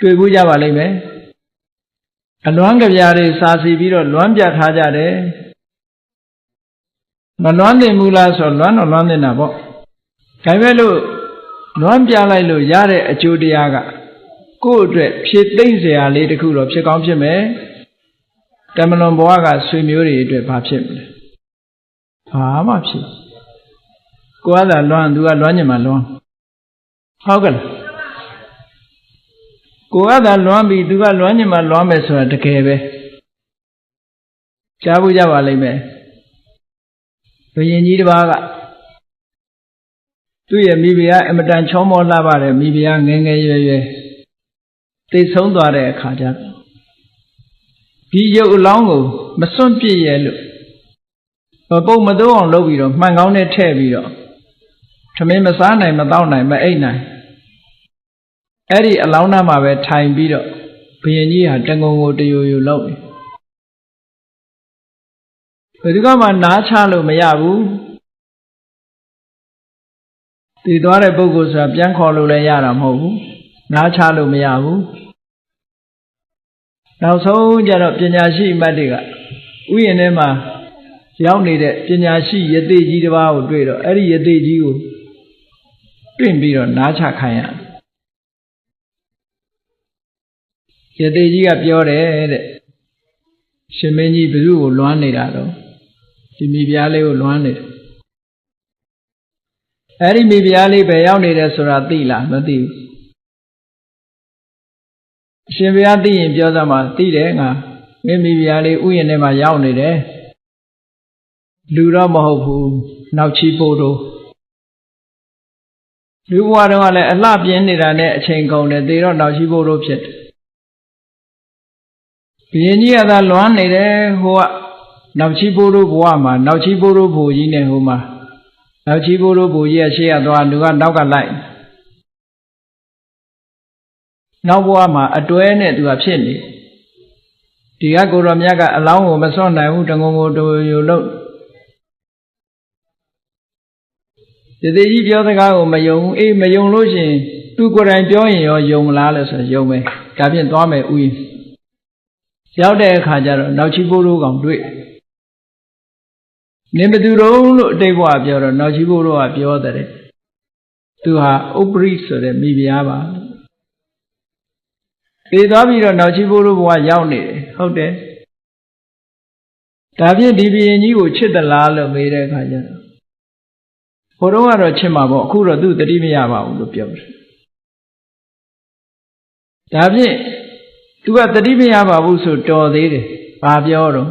တွေ့ဘူးကြပါလိမ့်မယ်အလွမ်းကြပြားတွေစာစီပြီးတော့လွမ်းပြထားကြတယ်မလွမ်းတင်ဘူးလားဆိုလွမ်းတော့လွမ်းတင်တာပေါ့ဒါပေမဲ့လို့လွမ်းပြလိုက်လို့ရတဲ့အကျိုးတရားကကိုယ့်အတွက်ဖြည့်သိမ့်စရာလေးတစ်ခုတော့ဖြစ်ကောင်းဖြစ်မယ်တမလွန်ဘဝကဆွေမျိုးတွေအတွက်ဘာဖြစ်မလဲဘာမှဖြစ်ကိုယ်ကသာလွမ်းသူကလွမ်းညင်မှလွမ်းဟုတ်ကဲ့လား ကိုယ်ကသာလွမ်းပြီးသူကလွမ်းညင်မှာလွမ်းမယ်ဆိုတာတကယ်ပဲကြားဖို့ကြပါလိမ့်မယ်ဘုရင်ကြီးတစ်ပါးကသူ့ရဲ့မိဖုရားအမတန်ချောမောလှပါတယ်မိဖုရားငယ်ငယ်ရွယ်ရွယ်သိဆုံးသွားတဲ့အခါကျတော့ဒီရုပ်အလောင်းကိုမစွန့်ပြစ်ရဲ့လို့မပုတ်မသုံးအောင်လုပ်ပြီးတော့မှန်ကောင်းနဲ့ထည့်ပြီးတော့ထမင်းမစားနိုင်မတောက်နိုင်မအိတ်နိုင် အဲ့ဒီအလောင်းသားမှာပဲထိုင်ပြီးတော့ဘုရင်ကြီးဟာတငုံကိုတယိုယိုလုပ်နေဘယ်သူကမှနားချလို့မရဘူးတည်သွားတဲ့ပုဂ္ဂိုလ်ဆိုတာပြန်ခေါ်လို့လည်းရတာမဟုတ်ဘူးနားချလို့မရဘူးနောက်ဆုံးကျတော့ပညာရှိအမတ်တွေကဥယျာဉ်ထဲမှာရောက်နေတဲ့ပညာရှိယသိကြီးတစ်ပါးကိုတွေ့တော့အဲ့ဒီယသိကြီးကိုတွေ့ပြီးတော့နားချခိုင်းရယ သိကြီးကပြောတယ်တဲ့ရှင်မင်းကြီးဘယ်သူ့ကိုလွမ်းနေတာတော့ဒီမိဖုရားလေးကိုလွမ်းနေတယ်အဲ့ဒီမိဖုရားလေးပဲရောက်နေတယ်ဆိုတာသိလားမသိဘူးအရှင်ဘုရားသိရင်ပြောစမ်းပါသိတယ်ငါမင်းမိဖုရားလေးဥယျာဉ်ထဲမှာရောက်နေတယ်လူတော့မဟုတ်ဘူးနောက်ချီပို့တော့လူဘဝတုန်းကလည်းအလှပြင်းနေတာနဲ့အချိန်ကုန်တယ်သေတော့နောက်ချီပို့တော့ဖြစ်တယ် ဘုရင်ကြီးကသာလွမ်းနေတယ်ဟိုကနောက်ချီပိုးတို့ဘဝမှာနောက်ချီပိုးတို့ဘိုလ်ကြီးနဲ့ဟိုမှာနောက်ချီပိုးတို့ဘိုလ်ကြီးကရှေ့ကသွားလူကနောက်ကလိုက်နောက်ဘဝမှာအတွဲနဲ့သူကဖြစ်နေဒီကကိုရောမြတ်ကအလောင်းကိုမစွန့်နိုင်ဘူးတငုံကိုတူယူလို့ဒီသေးကြီးပြောစကားကိုမယုံဘူးအေးမယုံလို့ရှိရင်သူကိုယ်တိုင်ပြောရင်ရောယုံမလားလဲဆိုယုံမယ်ဒါဖြင့်သွားမယ်ဥယျာဉ် ရောက်တဲ့အခါကျတော့နောက်ချီပိုးတို့ကောင်တွေ့နင်ဘသူတုံးလို့အတိတ်ဘဝပြောတော့နောက်ချီပိုးတို့ကပြောတဲ့သူဟာဥပရိဆိုတဲ့မိဖုရားပါသေသွားပြီးတော့နောက်ချီပိုးတို့ဘဝရောက်နေတယ်ဟုတ်တယ်ဒါဖြင့်ဒီဘုရင်ကြီးကိုချစ်သလားလို့မေးတဲ့အခါကျတော့ဘိုးတော်ကတော့ချစ်မှာပေါ့အခုတော့သူတတိမရပါဘူးလို့ပြောတယ်ဒါဖြင့် သူကတတိမရပါဘူးဆိုတော်သေးတယ်။ဘာပြောတော့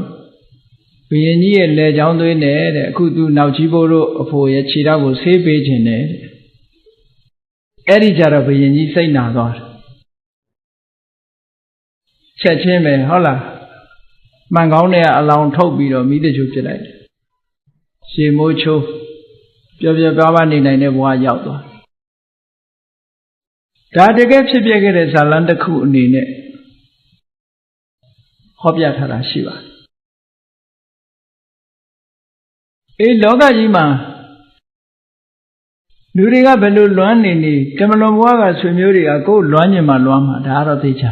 ဘုရင်ကြီးရဲ့လက်ချောင်းသွေးနဲ့တဲ့အခုသူနောက်ကြီးဖို့တို့အဖိုးရဲ့ခြေထောက်ကိုဆေးပေးခြင်းနဲ့တဲ့အဲ့ဒီကြတော့ဘုရင်ကြီးစိတ်နာသွားတယ်။ချက်ချင်းပဲဟုတ်လား။မှန်ကောင်းတဲ့အလောင်းထုတ်ပြီးတော့မိတချို့ဖြစ်လိုက်တယ်။ရှေမိုးချိုးပျော်ပျော်ပါးပါးနေနိုင်တဲ့ဘဝရောက်သွား။ဒါတကယ်ဖြစ်ပြခဲ့တဲ့ဇာလန်တစ်ခုအနေနဲ့ ဟောပြထားတာရှိပါတယ်အေးလောကကြီးမှာလူတွေကဘယ်လိုလွမ်းနေနေတမလွန်ဘွားကဆွေမျိုးတွေကကိုယ်လွမ်းညင်မှလွမ်းမှာဒါကတော့သိချာ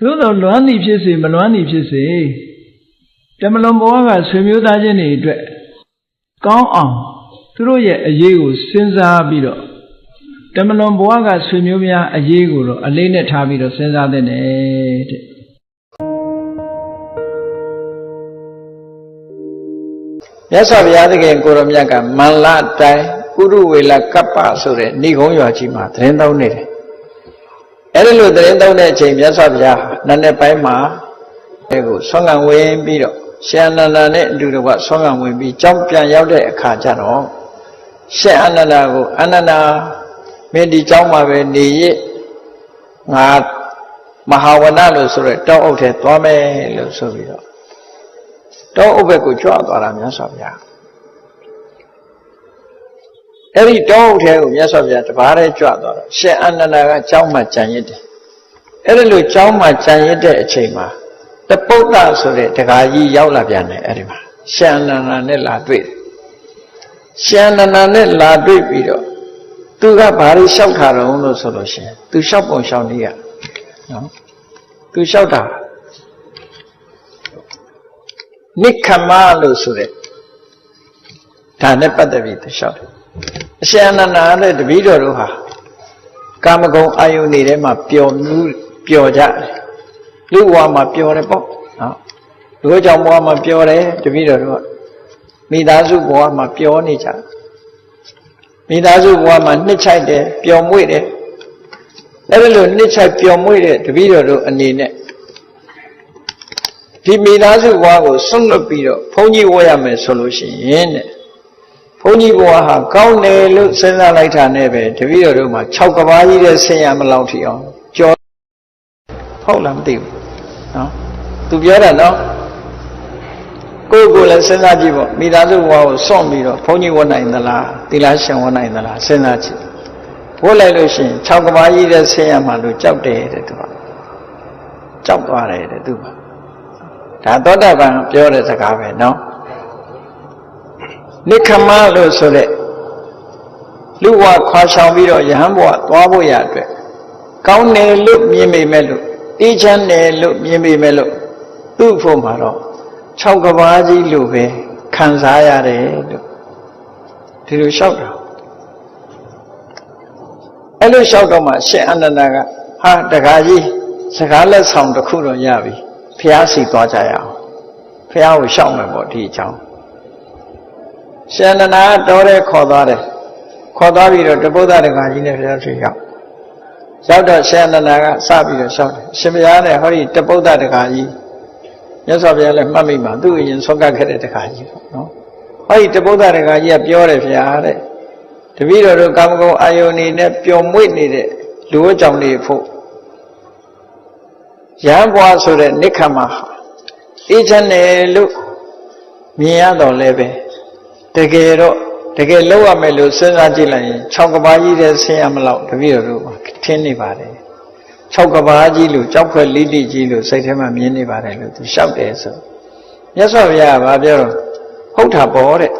သို့တော်လွမ်းသည်ဖြစ်စေမလွမ်းသည်ဖြစ်စေတမလွန်ဘွားကဆွေမျိုးသားချင်းတွေအတွက်ကောင်းအောင်သူတို့ရဲ့အရေးကိုစဉ်းစားပြီးတော့တမလွန်ဘွားကဆွေမျိုးများအရေးကိုတော့အလေးနဲ့ထားပြီးတော့စဉ်းစားတဲ့တဲ့ မြတ်စွာဘုရားသခင်ကိုရမြတ်ကမန္လတိုင်းဥရုဝေလကပ္ပဆိုတဲ့ဏိဂုံးရွာကြီးမှာသတင်းသုံးနေတယ်အဲ့ဒီလိုသတင်းသုံးတဲ့အချိန်မြတ်စွာဘုရားနန်းတဲ့ပိုင်းမှာအဲကိုဆွမ်းခံဝင်ပြီးတော့ရှင်အနန္ဒာနဲ့အတူတကွဆွမ်းခံဝင်ပြီးကြောင်းပြန်ရောက်တဲ့အခါကျတော့ရှင်အနန္ဒာကိုအနန္ဒာမင်းဒီကြောင်းမှာပဲနေရငါမဟာဝနလို့ဆိုရဲတောအုပ်ထဲသွားမယ်လို့ဆိုပြီးတော့ တောအုပ်ဘက်ကိုကြွသွားတာမြတ်စွာဘုရားအဲ့ဒီတောအုပ်ထဲကိုမြတ်စွာဘုရားတပါးတည်းကြွသွားတော့ရှင်အနန္ဒာကကြောင်းမှကြံရစ်တယ်အဲ့ဒီလိုကြောင်းမှကြံရစ်တဲ့အချိန်မှာတပုဒ္ဒဆိုတဲ့တခါကြီးရောက်လာပြန်တယ်အဲ့ဒီမှာရှင်အနန္ဒာနဲ့လာတွေ့တယ်ရှင်အနန္ဒာနဲ့လာတွေ့ပြီးတော့သူကဘာတွေလျှောက်ထားတော့လို့ဆိုလို့ရှိရင်သူလျှောက်ပုံလျှောက်နေရနော်သူလျှောက်တာ နိခမလို့ဆိုတဲ့ဒါနဲ့ပတ်သက်ပြီးသူလျှောက်တယ်အရှင်အနန္ဒာနဲ့တပည့်တော်တို့ဟာကာမဂုဏ်အာယုန်တွေထဲမှာပျော်မှုပျော်ကြတယ်လူဘဝမှာပျော်တယ်ပေါ့နော်လူကြောင့်ဘဝမှာပျော်တယ်တပည့်တော်တို့ကမိသားစုဘဝမှာပျော်နေကြတယ်မိသားစုဘဝမှာနှစ်ချိုက်တယ်ပျော်မွေ့တယ်အဲ့ဒါလိုနှစ်ချိုက်ပျော်မွေ့တဲ့တပည့်တော်တို့အနေနဲ့ ဒီမိသားစုဘဝကိုဆွန့်လွတ်ပြီးတော့ဘုန်းကြီးဝတ်ရမယ်ဆိုလို့ရှိရင်တဲ့ဘုန်းကြီးဘဝဟာကောင်းတယ်လို့စဉ်းစားလိုက်တာနဲ့ပဲတပည့်တော်တို့မှာ6ကဘာကြီးတဲ့ဆင်ရမလောက်ထီအောင်ကြောဟုတ်လားမသိဘူးနော်သူပြောတာနော်ကိုယ်ကိုယ်လည်းစဉ်းစားကြည့်ပေါ့မိသားစုဘဝကိုစွန့်ပြီးတော့ဘုန်းကြီးဝတ်နိုင်သလားသီလရှင်ဝတ်နိုင်သလားစဉ်းစားကြည့်ဝတ်လိုက်လို့ရှိရင်6ကဘာကြီးတဲ့ဆင်ရမှာလို့ကြောက်တယ်တဲ့သူကကြောက်သွားတယ်တဲ့သူက ဒါသောတာပန်ပြောတဲ့စကားပဲနော်နိခမလို့ဆိုတဲ့လူဘဝခွာဆောင်ပြီးတော့ယဟန်ဘဝသွားဖို့ရအတွက်ကောင်းတယ်လို့မြင်မိမဲ့လို့အေးချမ်းတယ်လို့မြင်မိမဲ့လို့သူ့ဖို့မှာတော့6ကဘာကြီးလို့ပဲခံစားရတယ်လို့ဒီလိုလျှောက်တာအဲ့လိုလျှောက်တော့မှရှင်အနန္ဒာကဟာတခါကြီးစကားလက်ဆောင်တစ်ခုတော့ရပြီ ဖះစီသွားကြရအောင်ဖះကိုရှောက်မယ်ပေါ့ဒီအကြောင်းရှင်အနန္ဒာတော်တဲ့ခေါ်သွားတယ်ခေါ်သွားပြီးတော့တပုဒ္ဒတခါကြီးနဲ့ဖះစီရောက်ရောက်တော့ရှင်အနန္ဒာကစပြီးတော့ရှောက်တယ်ရှင်ဘုရားနဲ့ဟောဒီတပုဒ္ဒတခါကြီးမြတ်စွာဘုရားလည်းမှတ်မိမှာသူ့အရင်ဆောက်ကခဲ့တဲ့တခါကြီးပေါ့နော်ဟောဒီတပုဒ္ဒတခါကြီးကပြောတယ်ဖះတဲ့တပည့်တော်တို့ကာမဂုဏ်အာယုန်နေနဲ့ပျော်မွေ့နေတဲ့လူဝကြောင့်တွေဖို့ ရဟန်းဘွားဆိုတဲ့နိခမဟာအေးချမ်းတယ်လို့မြင်ရတော့လည်းပဲတကယ်တော့တကယ်လောက်ရမယ်လို့စဉ်းစားကြည့်လိုက်ရင်6ကဘာကြီးတဲ့ဆင်းရမလို့တပည့်တော်တို့ထင်းနေပါတယ်6ကဘာကြီးလို့ကြောက်ခွက်လိတိကြီးလို့စိတ်ထဲမှာမြင်နေပါတယ်လို့သူလျှောက်တယ်ဆိုမြတ်စွာဘုရားကဘာပြောတော့ဟုတ်တာပေါ့တဲ့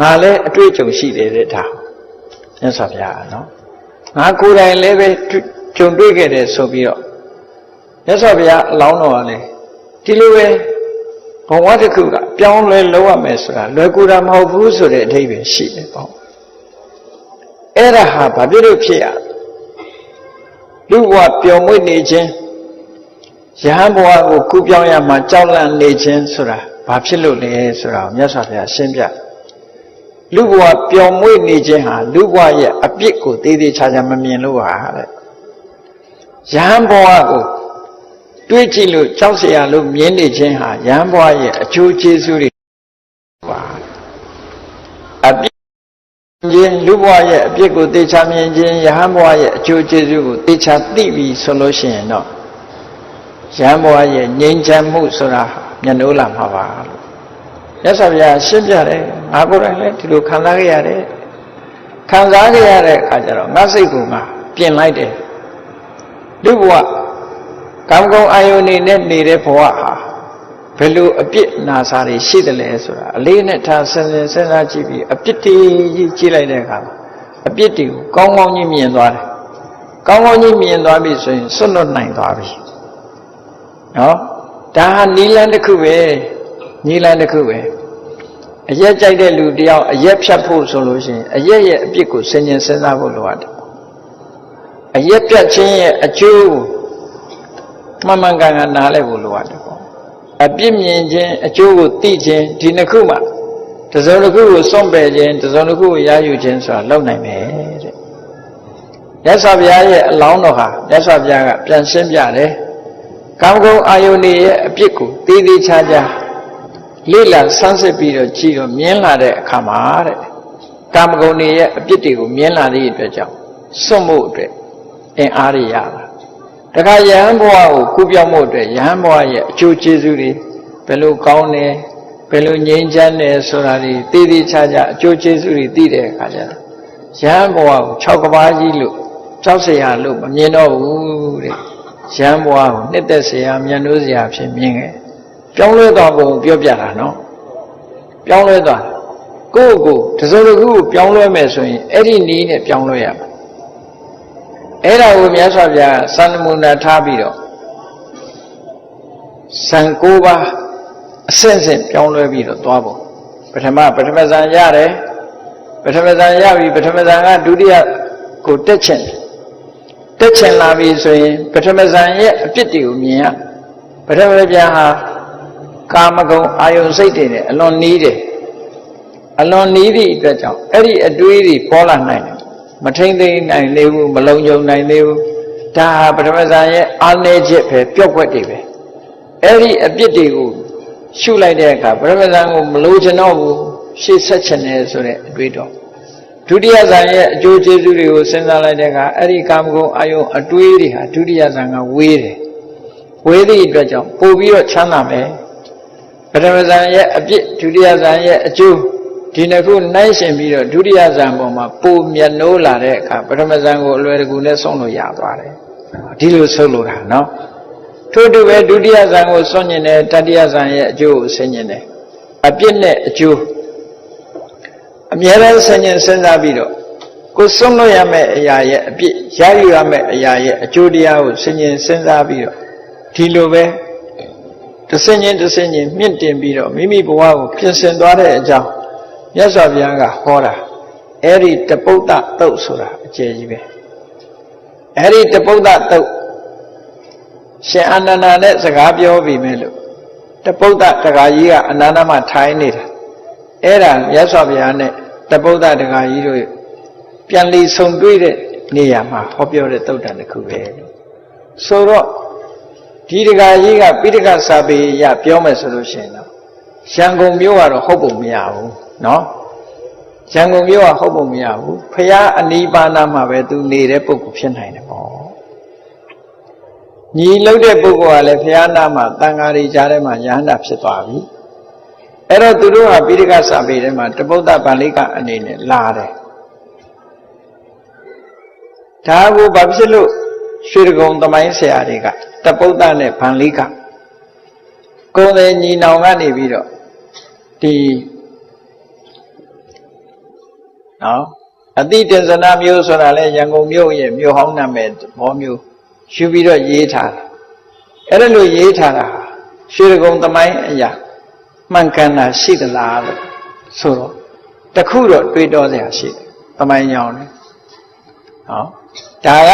ငါလည်းအတွေ့အကြုံရှိတယ်တဲ့ဒါမြတ်စွာဘုရားကနော်ငါကိုယ်တိုင်လည်းပဲကြုံတွေ့ခဲ့တယ်ဆိုပြီးတော့ မြတ်စွာဘုရားအလောင်းတော်ကလည်းဒီလိုပဲဘဝတစ်ခုကပြောင်းလဲလုံးရမယ်ဆိုတာလွယ်ကူတာမဟုတ်ဘူးဆိုတဲ့အဓိပ္ပာယ်ရှိတယ်ပေါ့အဲ့ဒါဟာဘာဖြစ်လို့ဖြစ်ရလူဘဝပျော်မွေ့နေခြင်းယဟန်ဘဝကိုကူးပြောင်းရမှာကြောက်လန့်နေခြင်းဆိုတာဘာဖြစ်လို့လဲဆိုတာကိုမြတ်စွာဘုရားရှင်းပြလူဘဝပျော်မွေ့နေခြင်းဟာလူဘဝရဲ့အပြစ်ကိုသေးသေးချာချာမမြင်လို့ဟာတဲ့ယဟန်ဘဝကို တွေးကြည့်လို့ကြောက်เสียရလို့မြင်နေခြင်းဟာယဟန်ဘဝရဲ့အကျိုးကျေးဇူးတွေပါအပြစ်ခြင်းလူဘဝရဲ့အပြစ်ကိုသေချာမြင်ခြင်းယဟန်ဘဝရဲ့အကျိုးကျေးဇူးကိုသေချာသိပြီဆိုလို့ရှိရင်တော့ယဟန်ဘဝရဲ့ငြိမ်းချမ်းမှုဆိုတာမျက်နှိုးလာမှာပါလို့မြတ်စွာဘုရားရှင်းပြတယ်ငါကိုယ်တိုင်လည်းဒီလိုခံစားခဲ့ရတယ်ခံစားခဲ့ရတဲ့အခါကျတော့ငါစိတ်ကငါပြင်လိုက်တယ်လူဘဝ ကာမဂုဏ်အာယုန်နေနဲ့နေတဲ့ဘဝဟာဘယ်လိုအပြစ်နာစာတွေရှိတယ်လဲဆိုတာအလေးနဲ့ထားစဉ်းစဉ်စဉ်းစားကြည့်ပြီးအပြစ်တွေကြီးကြည့်လိုက်တဲ့အခါအပြစ်တွေကိုကောင်းကောင်းကြီးမြင်သွားတယ်ကောင်းကောင်းကြီးမြင်သွားပြီဆိုရင်စွန့်လွတ်နိုင်သွားပြီနော်ဒါဟာနီလန်းတစ်ခုပဲနီလန်းတစ်ခုပဲအရက်ကြိုက်တဲ့လူတယောက်အရက်ဖြတ်ဖို့ဆိုလို့ရှိရင်အရက်ရဲ့အပြစ်ကိုစဉ်းကျင်စဉ်းစားဖို့လိုအပ်တယ်အရက်ပြတ်ခြင်းရဲ့အကျိုး မှန်မှန်ကန်ကန်နားလည်ဖို့လိုအပ်တယ်ပေါ့အပြစ်မြင်ခြင်းအကျိုးကိုသိခြင်းဒီနှစ်ခုမှတစုံတစ်ခုကိုစွန့်ပယ်ခြင်းတစုံတစ်ခုကိုရယူခြင်းဆိုတာလောက်နိုင်မယ်တဲ့မြတ်စွာဘုရားရဲ့အလောင်းတော်ဟာမြတ်စွာဘုရားကပြန်ရှင်းပြတယ်ကောင်းကောင်းအာယုန်ရဲ့အပြစ်ကိုသေးသေးချာချာလေ့လာဆန်းစစ်ပြီးတော့ကြည့်တော့မြင်လာတဲ့အခါမှာတဲ့ကာမဂုဏ်တွေရဲ့အပြစ်တွေကိုမြင်လာတဲ့အတွက်ကြောင့်စွန့်ဖို့အတွက်အင်အားရရတာ တခါယဟန်ဘဝကိုကုပြောင်းဖို့အတွက်ယဟန်ဘဝရဲ့အကျိုးကျေးဇူးတွေဘယ်လိုကောင်းတယ်ဘယ်လိုငြိမ်းချမ်းတယ်ဆိုတာတွေတည်တည်ချာချာအကျိုးကျေးဇူးတွေသိတဲ့အခါကျတော့ယဟန်ဘဝကို6ကဘာကြီးလို့ကြောက်စရာလို့မမြင်တော့ဘူးတဲ့ယဟန်ဘဝကိုနှစ်သက်စရာမျက်နှိုးစရာဖြစ်မြင်ခဲ့ပြောင်းလဲသွားပုံပြောပြတာနော်ပြောင်းလဲသွားကိုယ့်ကိုယ်တစုံတစ်ခုကိုပြောင်းလဲမယ်ဆိုရင်အဲ့ဒီနည်းနဲ့ပြောင်းလဲရမှာ အဲ့ဒါကိုမြတ်စွာဘုရားစံနမုနာထားပြီးတော့စံ၉ပါးအဆင့်ဆင့်ပြောင်းလဲပြီးတော့သွားဖို့ပထမပထမဇန်ရတယ်ပထမဇန်ရပြီပထမဇန်ကဒုတိယကိုတက်ချင်တယ်တက်ချင်လာပြီဆိုရင်ပထမဇန်ရဲ့အပြစ်တွေကိုမြင်ရပထမပြန်ဟာကာမဂုဏ်အာယုန်စိတ်တွေနဲ့အလွန်နီးတယ်အလွန်နီးသည့်အတွက်ကြောင့်အဲ့ဒီအတွေးတွေပေါ်လာနိုင်တယ် မထိမ့်သိမ့်နိုင်သေးဘူးမလုံခြုံနိုင်သေးဘူးဒါဟာပထမဇန်ရဲ့အာနေချက်ပဲပျော့ကွက်တွေပဲအဲ့ဒီအပြစ်တွေကိုရှုလိုက်တဲ့အခါပထမဇန်ကိုမလို့ချင်တော့ဘူးရှေ့ဆက်ချင်တယ်ဆိုတဲ့အတွေးတော့ဒုတိယဇန်ရဲ့အကျိုးကျေးဇူးတွေကိုစဉ်းစားလိုက်တဲ့အခါအဲ့ဒီကာမဂုဏ်အာယုံအတွေးတွေဟာဒုတိယဇန်ကဝေးတယ်ဝေးသည့်အတွက်ကြောင့်ပို့ပြီးတော့ချမ်းသာမယ်ပထမဇန်ရဲ့အပြစ်ဒုတိယဇန်ရဲ့အကျိုး ဒီနှစ်ခုနှိုင်းရှင်ပြီးတော့ဒုတိယဇန်ပေါ်မှာပိုမြတ်နိုးလာတဲ့အခါပထမဇန်ကိုအလွယ်တကူနဲ့ဆုံးလို့ရသွားတယ်ဒီလိုဆုံးလို့တာနော်ထို့တူပဲဒုတိယဇန်ကိုစွန့်ညင်တယ်တတိယဇန်ရဲ့အကျိုးကိုဆင်ញင်တယ်အပြစ်နဲ့အကျိုးအမြဲတမ်းဆင်ញင်စဉ်းစားပြီးတော့ကိုစွန့်လို့ရမယ့်အရာရဲ့အပြစ်ရယူရမယ့်အရာရဲ့အကျိုးတရားကိုဆင်ញင်စဉ်းစားပြီးတော့ဒီလိုပဲတဆင်ញင်တဆင်ញင်မြင့်တင်ပြီးတော့မိမိဘဝကိုပြင်ဆင်သွားတဲ့အကြောင်း မြတ်စွာဘုရားကဟောတာအဲ့ဒီတပုဒ္ဒတုတ်ဆိုတာအကျယ်ကြီးပဲအဲ့ဒီတပုဒ္ဒတုတ်ရှင်အာနန္ဒာနဲ့စကားပြောပြီးမယ်လို့တပုဒ္ဒတခါကြီးကအနန္တမထိုင်းနေတာအဲ့ဒါမြတ်စွာဘုရားနဲ့တပုဒ္ဒတခါကြီးတို့ပြန်လီဆုံတွေ့တဲ့နေရာမှာဟောပြောတဲ့တုတ်တန်တစ်ခုပဲလို့ဆိုတော့ဒီတခါကြီးကပိဋကစာပေရပြောမယ်ဆိုလို့ရှိရင်တော့ရန်ကုန်မြို့ကတော့ဟုတ်ပုံမရဘူး နော်ရန်ကုန်မြို့ကဟုတ်ပုံမရဘူးဖရာအနိပါဏမှာပဲသူနေတဲ့ပုဂ္ဂိုလ်ဖြစ်နိုင်တယ်ပေါ့ညီလောက်တဲ့ပုဂ္ဂိုလ်ကလည်းဖရာနာမှာတန်ဃာတွေကြားထဲမှာယဟန္တာဖြစ်သွားပြီအဲ့တော့သူတို့ဟာပိဋကစာပေထဲမှာတပုဒ္ဒဗန္လိကအနေနဲ့လာတယ်ဒါကိုဘာဖြစ်လို့ရွှေကုံသမိုင်းဆရာတွေကတပုဒ္ဒနဲ့ဗန္လိကကိုယ်တိုင်ညီနောင်ကနေပြီးတော့ဒီ နော်အတိတင်္စနာမျိုးဆိုတာလဲရန်ကုန်မြို့ရဲ့မြို့ဟောင်းနာမည်ဘောမျိုးယူပြီးတော့ရေးထားတယ်အဲ့ဒါလို့ရေးထားတာရွှေကုံသမိုင်းအရာမှန်ကန်တာရှိသလားလို့ဆိုတော့တခုတော့တွေးတောစရာရှိတယ်သမိုင်းကြောင်းလေဟောဒါက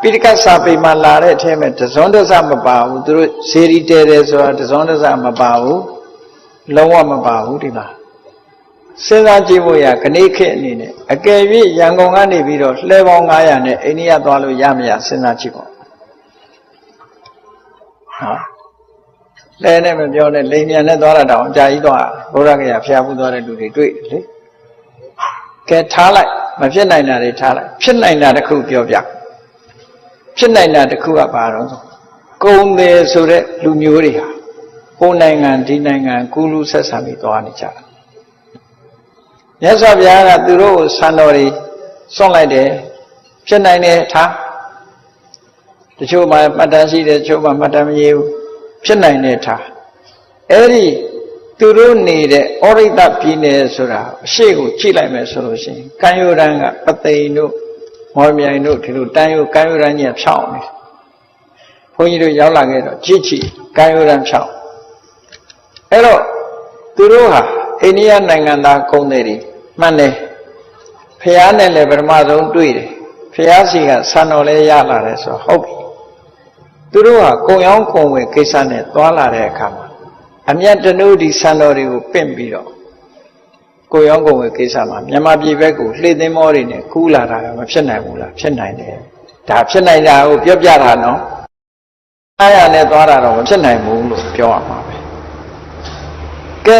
ပိဋကစာပေမှာလာတဲ့အထဲမှာတဇွန်တစမပါဘူးသူတို့ဇေရီတဲတယ်ဆိုတာတဇွန်တစမပါဘူးလုံးဝမပါဘူးဒီမှာ စဉ်းစားကြည့်ဖို့ရခဏိခေတ်အနေနဲ့အကယ်၍ရန်ကုန်ကနေပြီးတော့လှဲပေါင်း900နဲ့အိန္ဒိယသွားလို့ရမရစဉ်းစားကြည့်ပေါ့ဟာလဲနဲ့မပြောနဲ့လိန်မြန်နဲ့သွားတာတောင်အကြာကြီးသွားဘုရားကရဖျားဖူးသွားတဲ့လူတွေတွေ့တယ်လေကဲထားလိုက်မဖြစ်နိုင်တာတွေထားလိုက်ဖြစ်နိုင်တာတစ်ခုပြောပြဖြစ်နိုင်တာတစ်ခုကဘာတော့ကုံတယ်ဆိုတဲ့လူမျိုးတွေဟာဟိုနိုင်ငံဒီနိုင်ငံကူးလူဆက်ဆံပြီးသွားနေကြတာ မြတ်စွာဘုရားကသူတို့ကိုဆံတော်တွေစွန့်လိုက်တယ်ဖြစ်နိုင်တယ်ထားတချို့မှမှတ်တမ်းရှိတယ်တချို့မှမှတ်တမ်းမရဘူးဖြစ်နိုင်တယ်ထားအဲ့ဒီသူတို့နေတဲ့ဩရိတပြည်နယ်ဆိုတာအရှိကိုကြည့်လိုက်မယ်ဆိုလို့ရှိရင်ကံယိုရန်ကပသိမ်တို့မော်မြိုင်တို့ဒီလိုတန်းယိုကံယိုရန်ကြီးဖြောင်းနေဘုန်းကြီးတို့ရောက်လာခဲ့တော့ကြည့်ကြည့်ကံယိုရန်ဖြောင်းအဲ့တော့သူတို့ဟာ အိန္ဒိယနိုင်ငံသားကုန်းတွေမှန်တယ်ဖះနဲ့လည်းပထမဆုံးတွေ့တယ်ဖះစီကဆန်တော်လဲရလာတယ်ဆိုဟုတ်ပြီသူတို့ဟာကုံရောင်းခုံဝင်ကိစ္စနဲ့သွားလာတဲ့အခါမှာအမျက်တနုဒီဆန်တော်တွေကိုပင့်ပြီးတော့ကိုရောင်းကုန်ဝယ်ကိစ္စမှာမြန်မာပြည်ဘက်ကိုလှေသင်းမောတွေနဲ့ကူးလာတာမဖြစ်နိုင်ဘူးလားဖြစ်နိုင်တယ်ဒါဖြစ်နိုင်တာကိုပြောပြတာနော်အားရနဲ့သွားတာတော့မဖြစ်နိုင်ဘူးလို့ပြောရမှာပဲကဲ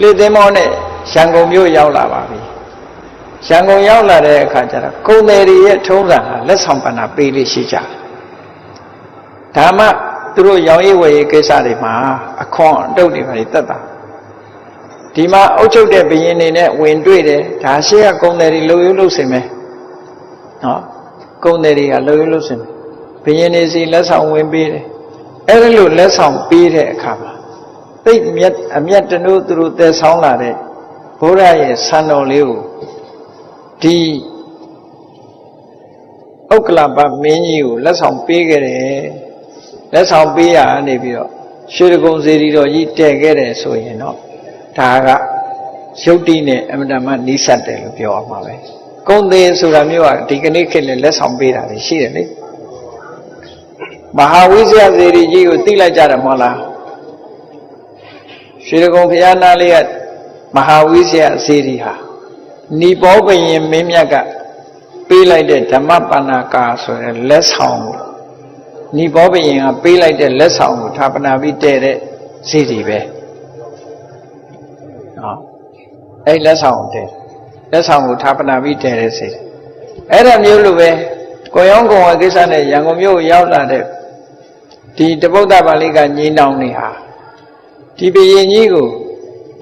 လှေသင်းမောနဲ့ရန်ကုန်မြို့ရောက်လာပါပြီရန်ကုန်ရောက်လာတဲ့အခါကျတော့ကုံတယ်တွေရဲ့ထုံးစံဟာလက်ဆောင်ပဏ္ဏပေးလေးရှိကြတယ်ဒါမှသူတို့ရောင်ရည်ဝယ်ရေးကိစ္စတွေမှာအခွန်အတုတ်တွေပါတက်တာဒီမှာအုတ်ချုပ်တဲ့ဘရင်တွေနဲ့ဝင်တွေ့တယ်ဒါရှိကကုံတယ်တွေလှုပ်ရုပ်လှုပ်စင်မယ်နော်ကုံတယ်တွေကလှုပ်ရုပ်လှုပ်စင်မယ်ဘရင်တွေစီလက်ဆောင်ဝင်ပေးတယ်အဲ့ဒါလို့လက်ဆောင်ပေးတဲ့အခါမှာ သိမြတ်အမျက်တနိုးသူတို့သယ်ဆောင်လာတဲ့ဘုရားရဲ့ဆံတော်လေးကိုဒီဥက္ကလပမင်းကြီးကိုလက်ဆောင်ပေးခဲ့တယ်လက်ဆောင်ပေးရနေပြီးတော့ရွှေတကုံစေတီတော်ကြီးတည်ခဲ့တယ်ဆိုရင်တော့ဒါကရုပ်တိနဲ့အမတမနီးစပ်တယ်လို့ပြောရမှာပဲကုံသေးဆိုတာမျိုးကဒီကနေ့ခေတ်လည်းလက်ဆောင်ပေးတာရှိတယ်လေမဟာဝိဇ္ဇာစေတီကြီးကိုသိလိုက်ကြတယ်မဟုတ်လား ရွှေတကုံဘုရားနာလေးကမဟာဝိဇ္ဇာစေတီဟာဏိဘောဘယင်မင်းမြတ်ကပေးလိုက်တဲ့ဓမ္မပန္နာကာဆိုတဲ့လက်ဆောင်ကိုဏိဘောဘယင်ကပေးလိုက်တဲ့လက်ဆောင်ကိုဌာပနာပြီးတည်တဲ့စေတီပဲဟောအဲ့လက်ဆောင်ကိုတည်လက်ဆောင်ကိုဌာပနာပြီးတည်တဲ့စေတီအဲ့ဒါမျိုးလိုပဲကိုရောင်းကုံဝကိစ္စနဲ့ရန်ကုန်မြို့ရောက်လာတဲ့ဒီတပုဒ္ဒပါဠိကညီနောင်နေဟာ ဒီဘယင်ကြီးကို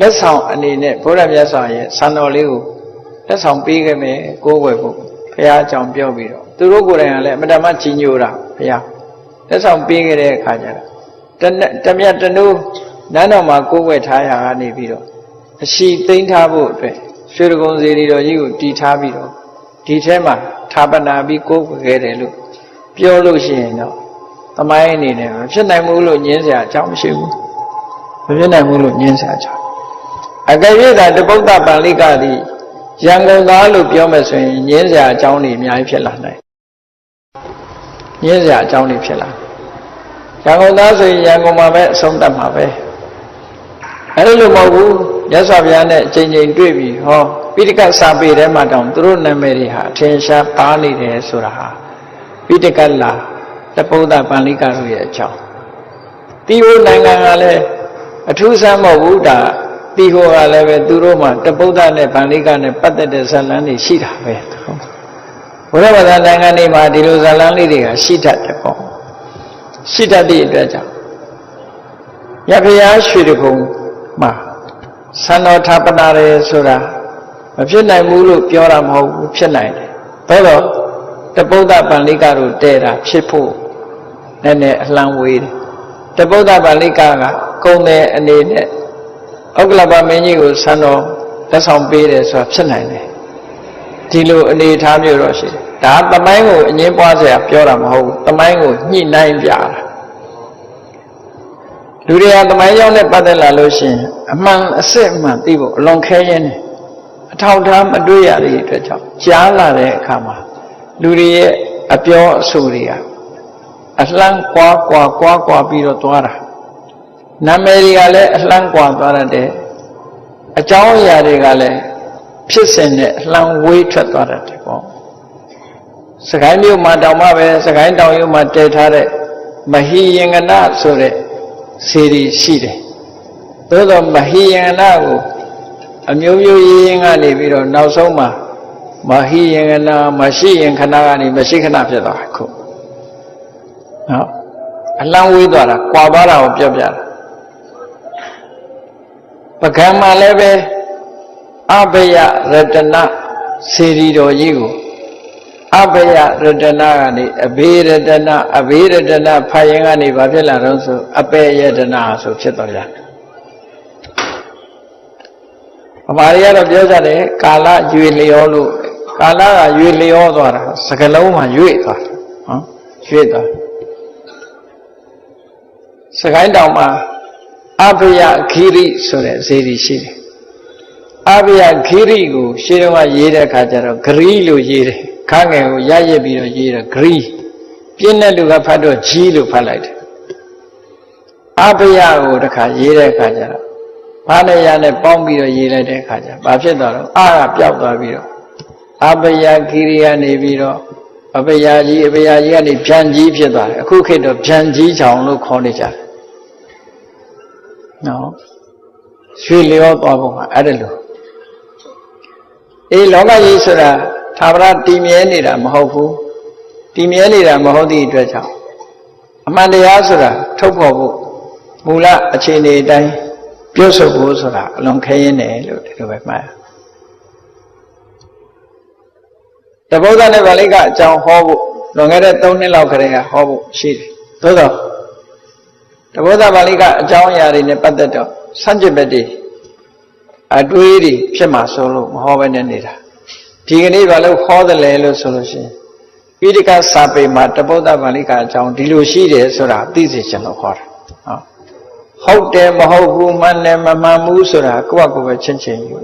လက်ဆောင်အနေနဲ့ဘုရားမြတ်စွာရဲ့စံတော်လေးကိုလက်ဆောင်ပေးခဲ့မယ်ကိုးဝယ်ဖို့ဘုရားအကြောင်းပြောပြီးတော့သူတို့ကိုယ်တိုင်ကလည်းအမတမကြီးညိုတာဘုရားလက်ဆောင်ပေးခဲ့တဲ့အခါကျတော့တနတမြတ်တနုနန်းတော်မှာကိုးဝယ်ထားရာကနေပြီးတော့အရှိသိမ့်ထားဖို့အတွက်ရွှေရကုံစီရီတော်ကြီးကိုတီထားပြီးတော့ဒီထဲမှာဌာပနာပြီးကိုးကွယ်ခဲ့တယ်လို့ပြောလို့ရှိရင်တော့သမိုင်းအနေနဲ့မဖြစ်နိုင်ဘူးလို့ညင်းစရာအကြောင်းမရှိဘူးမ ဖြစ်နိုင်ဘူးလို့ညင်းစရာအကြောင်းအကယ်၍သာတပုဒ္ဒပါဠိကသည်ရန်ကုန်သားလို့ပြောမယ်ဆိုရင်ညင်းစရာအကြောင်းတွေအများကြီးဖြစ်လာနိုင်ညင်းစရာအကြောင်းတွေဖြစ်လာရန်ကုန်သားဆိုရင်ရန်ကုန်မှာပဲအဆုံးသတ်မှာပဲအဲ့လိုမဟုတ်ဘူးရသော်ဘုရားနဲ့အချိန်ချင်းတွေ့ပြီဟောပိဋကစာပေထဲမှာတောင်သူတို့နာမည်တွေဟာအထင်ရှားပါနေတယ်ဆိုတာဟာပိဋကလာတပုဒ္ဒပန္လိကတို့ရဲ့အကြောင်းတီဟိုနိုင်ငံကလည်း အထူးဆန်းမဟုတ်ဘူးဒါတီဟိုကလည်းပဲသူတို့မှတပုဒ္ဒနဲ့ပန္လိကနဲ့ပတ်သက်တဲ့ဇာလန်းတွေရှိတာပဲဘုရားဘာသာနိုင်ငံတွေမှာဒီလိုဇာလန်းလေးတွေကရှိတတ်တယ်ပေါ့ရှိတတ်တဲ့အတွက်ကြောင့်ရဖျားရွှေတကုံမှာသံတော်ထာပနာရဲဆိုတာမဖြစ်နိုင်ဘူးလို့ပြောတာမဟုတ်ဘူးဖြစ်နိုင်တယ်သို့တော့တပုဒ္ဒပန္လိကတို့တဲတာဖြစ်ဖို့နည်းနည်းအလှမ်းဝေးတယ်တပုဒ္ဒပန္လိကက ကုံတဲ့အနေနဲ့ဥက္ကလပမင်းကြီးကိုဆံတော်လက်ဆောင်ပေးတယ်ဆိုတာဖြစ်နိုင်တယ်ဒီလိုအနေထားမျိုးတော့ရှိတယ်ဒါသမိုင်းကိုအငင်းပွားစရာပြောတာမဟုတ်ဘူးသမိုင်းကိုညှိနှိုင်းပြတာလူတွေကသမိုင်းကြောင်းနဲ့ပတ်သက်လာလို့ရှိရင်အမှန်အစစ်အမှန်သိဖို့အလွန်ခဲရင်းတယ်အထောက်ထားမတွေ့ရတဲ့အတွက်ကြောင့်ကြားလာတဲ့အခါမှာလူတွေရဲ့အပြောအဆိုတွေကအလှမ်းကွာကွာကွာကွာပြီးတော့သွားတာ နာမည်တွေကလည်းအလှမ်းကွာသွားတယ်အကြောင်းအရာတွေကလည်းဖြစ်စဉ်နဲ့အလှမ်းဝေးထွက်သွားတယ်ပေါ့စကိုင်းမြို့မှာတောင်မှပဲစကိုင်းတောင်ရုံမှာတည်ထားတဲ့မဟိယင်္ဂနဆိုတဲ့စေရီရှိတယ်သို့တော့မဟိယင်္ဂနကိုအမျိုးမျိုးရင်းရင်းကနေပြီးတော့နောက်ဆုံးမှာမဟိယင်္ဂနမရှိရင်ခဏကနေမရှိခဏဖြစ်သွားခုနော်အလံဝေးသွားတာကွာပါတာကိုပြောပြတာ ပကံမှာလည်းပဲအဘယရတနာစေရီတော်ကြီးကိုအဘယရတနာကနေအဘေရတနာအဘေရတနာဖတ်ရင်ကနေဘာဖြစ်လာတော့ဆိုအပေယတနာဆိုဖြစ်တော်ရတယ်ဗမာတွေကတော့ပြောကြတယ်ကာလရွေလျောလို့ကာလကရွေလျောသွားတာစကလုံးမှာရွေ့သွားဟမ်ရွေ့သွားစကိုင်းတောင်မှာ အဘယခိရိဆိုတဲ့ဇေဒီရှိတယ်အဘယခိရိကိုရှင်းတော့ရေးတဲ့အခါကျတော့ဂရီလို့ရေးတယ်ခန်းငယ်ကိုရရစ်ပြီးတော့ရေးတယ်ဂရီပြင်းတဲ့လူကဖတ်တော့ဂျီလို့ဖတ်လိုက်တယ်အဘယကိုတခါရေးတဲ့အခါကျတော့ဘာနဲ့ရနဲ့ပေါင်းပြီးတော့ရေးလိုက်တဲ့အခါကျဘာဖြစ်သွားတော့အာကပျောက်သွားပြီးတော့အဘယခိရိကနေပြီးတော့အဘယကြီးအဘယကြီးကနေဖြန်ကြီးဖြစ်သွားတယ်အခုခေတ်တော့ဖြန်ကြီးချောင်လို့ခေါ်နေကြတယ် နော်ရွှေလျောသွားပုံကအဲ့ဒါလို့အေးလောကကြီးဆိုတာသာဝရတည်မြဲနေတာမဟုတ်ဘူးတည်မြဲနေတာမဟုတ်သည့်အတွက်ကြောင့်အမှန်တရားဆိုတာထုတ်ဖော်ဖို့မူလအခြေအနေအတိုင်းပြုတ်ဆုပ်ဖို့ဆိုတာအလွန်ခဲရင်တယ်လို့ဒီလိုပဲမှားတဗုဒ္ဓနဲ့ဗာလိကအကြောင်းဟောဖို့လွန်ခဲ့တဲ့3နှစ်လောက်ခရေကဟောဖို့ရှိတယ်သို့တော့ တဗုဒ္ဓဗာလိကအကြောင်းအရာတွေနဲ့ပတ်သက်တော့စัจจิပတိအတွေးတွေဖြစ်မှာဆိုလို့မဟောဘဲနဲ့နေတာဒီကနေ့ဘာလို့ဟောတယ်လဲလို့ဆိုလို့ရှိရင်ပိဋကစာပေမှာတပုဒ္ဒဗန္လိကအကြောင်းဒီလိုရှိတယ်ဆိုတာသိစေချင်လို့ဟောတာဟုတ်ဟုတ်တယ်မဟုတ်ဘူးမှန်တယ်မမှန်ဘူးဆိုတာကိုယ့်အကိုယ်ပဲချင်းချင်းယူ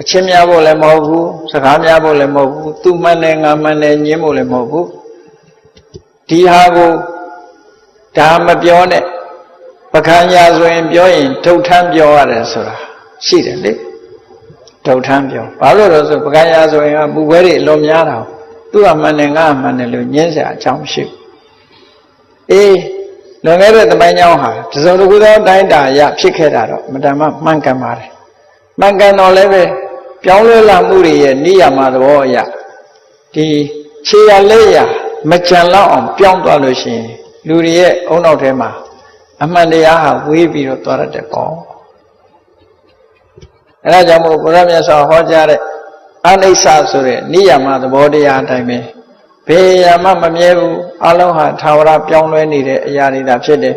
အချင်းများဖို့လည်းမဟုတ်ဘူးစကားများဖို့လည်းမဟုတ်ဘူးသူမှန်တယ်ငါမှန်တယ်ညင်းဖို့လည်းမဟုတ်ဘူးဒီဟာကိုဒါမပြောနဲ့ ပကံညာဆိုရင်ပြောရင်ထုတ်ထမ်းပြောရတယ်ဆိုတာရှိတယ်လေထုတ်ထမ်းပြောဘာလို့လဲဆိုပကံညာဆိုရင်ကပူပွဲတွေအလွန်များတာသူကမှန်တယ်ငါမှန်တယ်လို့ညင်းစရာအကြောင်းရှိအေးလွန်ခဲ့တဲ့သမိုင်းကြောင်းဟာတစုံတစ်ခုသောတိုင်းတာရဖြစ်ခဲ့တာတော့မတမမှန်ကန်ပါတယ်မှန်ကန်တော့လည်းပဲပြောင်းလဲလာမှုတွေရဲ့နိယာမသဘောအရဒီခြေရလက်ရမကြံလောက်အောင်ပြောင်းသွားလို့ရှိရင်လူတွေရဲ့အုံနောက်ထဲမှာ အမှန်တရားဟာဝေးပြီးတော့သွားရတဲ့ကောအဲဒါကြောင့်မို့ဘုရားမြတ်စွာဟောကြားတဲ့အနိစ္စဆိုတဲ့နိယာမသဘောတရားအတိုင်းပဲဘယ်ရာမှမမြဲဘူးအလုံးဟာသာဝရပြောင်းလဲနေတဲ့အရာတွေသာဖြစ်တယ်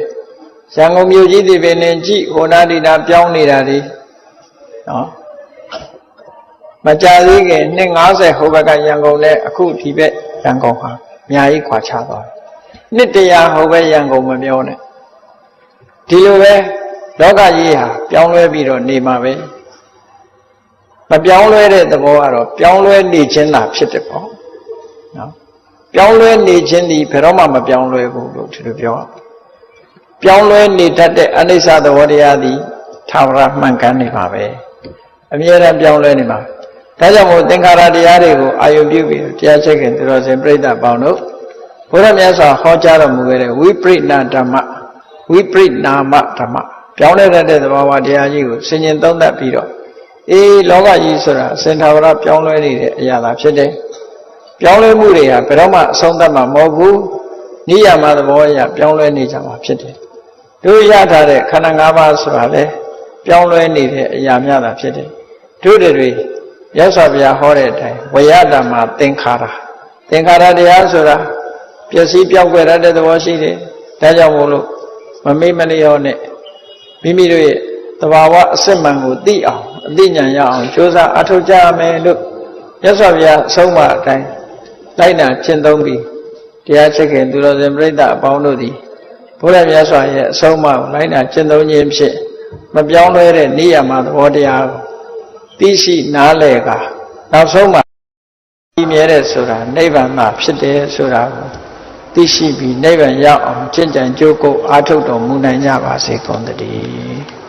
ရန်ကုန်မြို့ကြီးဒီပင်နဲ့ကြည့်ဟိုနာဒီနာပြောင်းနေတာဒီနော်မကြသေးခင်နှစ်90ဟိုဘက်ကရန်ကုန်နဲ့အခုဒီဘက်ရန်ကုန်ဟာအများကြီးခွာခြားသွားတယ်နှစ်တရာဟိုဘက်ရန်ကုန်မပြောနဲ့ ဒီလိုပဲလောကကြီးဟာပြောင်းလဲပြီးတော့နေမှာပဲမပြောင်းလဲတဲ့သဘောကတော့ပြောင်းလဲနေခြင်းသာဖြစ်တယ်ပေါ့နော်ပြောင်းလဲနေခြင်းဒီဘယ်တော့မှမပြောင်းလဲဘူးလို့ဒီလိုပြောပြောင်းလဲနေတတ်တဲ့အနိစ္စသဘောတရားသည်သာဝရမှန်ကန်နေပါပဲအမြဲတမ်းပြောင်းလဲနေပါဒါကြောင့်မို့သင်္ခါရတရားတွေကိုအာယုပြုပြီးတရားချက်ခင်သူတော်စင်ပြိဋ္ဌပေါင်းတို့ဘုရားမြတ်စွာဟောကြားတော်မူခဲ့တဲ့ဝိပရိဏဓမ္မ ဝိပရိနာမဓမ္မပြောင်းလဲတတ်တဲ့သဘောဝတရားကြီးကိုဆင်ញင်သုံးသပ်ပြီးတော့အေးလောကကြီးဆိုတာစင်ထာဝရပြောင်းလဲနေတဲ့အရာသာဖြစ်တယ်ပြောင်းလဲမှုတွေဟာဘယ်တော့မှအဆုံးသတ်မှာမဟုတ်ဘူးနိယာမသဘောအရပြောင်းလဲနေကြမှာဖြစ်တယ်တို့ရထားတဲ့ခန္ဓာ၅ပါးဆိုတာလေပြောင်းလဲနေတဲ့အရာများတာဖြစ်တယ်တို့တွေရသော်ဗျာဟောတဲ့အတိုင်းဝရတမသင်္ခါရသင်္ခါရတရားဆိုတာပျက်စီးပြောင်းကွယ်ရတဲ့သဘောရှိတယ်ဒါကြောင့်မို့လို့ မမေ့မလျော့နဲ့မိမိတို့ရဲ့တဘာဝအစစ်မှန်ကိုသိအောင်အသိဉာဏ်ရအောင်ကြိုးစားအထောက်ကြမယ်လို့ရသော်ဗျာအဆုံးမအတိုင်းလိုက်နာကျင့်သုံးပြီးတရားချက်ခင်သူတော်စင်ပြိဿအပေါင်းတို့သည်ဘုရားမြတ်စွာရဲ့အဆုံးအမကိုလိုက်နာကျင့်သုံးခြင်းဖြင့်မပြောင်းလဲတဲ့နိယာမသဘောတရားကိုသိရှိနားလည်ကနောက်ဆုံးမှာဒီမြဲတဲ့ဆိုတာနိဗ္ဗာန်မှာဖြစ်တယ်ဆိုတာကို သိရှိပြီးနိဗ္ဗာန်ရောက်အောင်ကျင့်ကြံကြိုးကိုအားထုတ်တော်မူနိုင်ကြပါစေကုန်သတည်း